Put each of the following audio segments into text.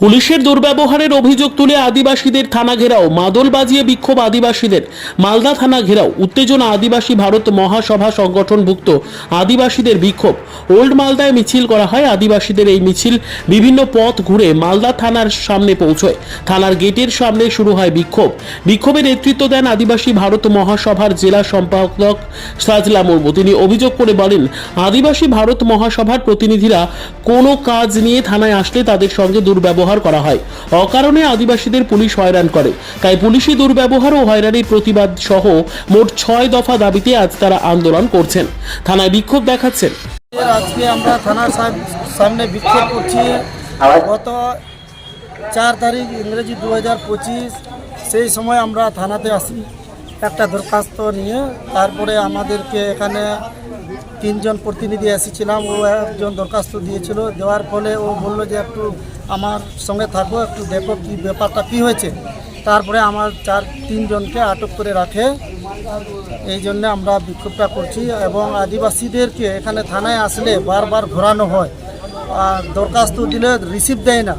পুলিশের দুর্ব্যবহারের অভিযোগ তুলে আদিবাসীদের থানা ঘেরাও। মাদল বাজিয়ে বিক্ষোভ আদিবাসীদের। মালদা থানা ঘেরাও। উত্তেজনা আদিবাসী ভারত মহাসভা সংগঠনভুক্ত আদিবাসীদের বিক্ষোভ। ওল্ড মালদায় মিছিল করা হয়। আদিবাসীদের এই মিছিল বিভিন্ন পথ ঘুরে মালদা থানার সামনে পৌঁছয়। থানার গেটের সামনে শুরু হয় বিক্ষোভ। বিক্ষোভে নেতৃত্ব দেন আদিবাসী ভারত মহাসভার জেলা সম্পাদক সাজলা মুর্মু। তিনি অভিযোগ করে বলেন, আদিবাসী ভারত মহাসভার প্রতিনিধিরা কোনো কাজ নিয়ে থানায় আসলে তাদের সঙ্গে দুর্ব্যবহার করা হয়। অকারণে আদিবাসীদের পুলিশ হয়রান করে। তাই পুলিশি দুর্ব্যবহার ও হয়রানির প্রতিবাদ সহ মোট ছয় দফা দাবিতে আজ তারা আন্দোলন করছেন। থানায় বিক্ষোভ দেখাচ্ছেন। আজকে আমরা থানার সাম- সামনে বিক্ষোভ করছি। গত চার তারিখ ইংরেজি দু হাজার পঁচিশ, সেই সময় আমরা থানাতে আসি। একটা দরখাস্ত নিয়ে তারপরে আমাদেরকে এখানে তিনজন প্রতিনিধি এসেছিলাম। ও একজন দরখাস্ত দিয়েছিল। দেওয়ার ফলে ও বলল যে একটু আমার সঙ্গে থাকো একটু দেখো কি ব্যাপারটা কী হয়েছে। তারপরে আমার চার তিনজনকে আটক করে রাখে। এই জন্য আমরা বিক্ষোভটা করছি এবং আদিবাসীদেরকে এখানে থানায় আসলে বারবার ঘোরানো হয়। আর দরখাস্ত দিলে রিসিভ দেয় না।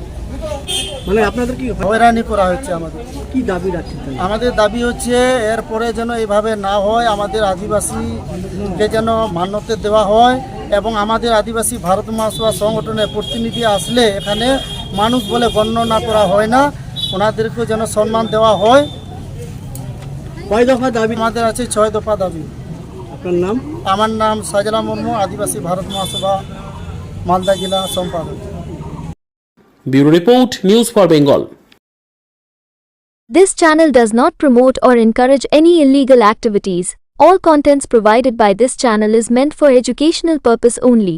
মানে আপনাদের কি হয়রানি করা হচ্ছে আমাদের। কি দাবি রাখছেন আমাদের দাবি হচ্ছে এরপরে যেন এইভাবে না হয় আমাদের আদিবাসীকে যেন মান্যতা দেওয়া হয় এবং আমাদের আদিবাসী ভারত মহাসভা সংগঠনের প্রতিনিধি আসলে এখানে মানুষ বলে গণ্য না করা হয় না ওনাদেরকেও যেন সম্মান দেওয়া হয় কয় দফা দাবি আমাদের আছে ছয় দফা দাবি আপনার নাম আমার নাম সাজলা মুর্মু আদিবাসী ভারত মহাসভা মালদা জেলা সম্পাদক bureau report news for Bengal This channel does not promote or encourage any illegal activities. All contents provided by this channel is meant for educational purpose only.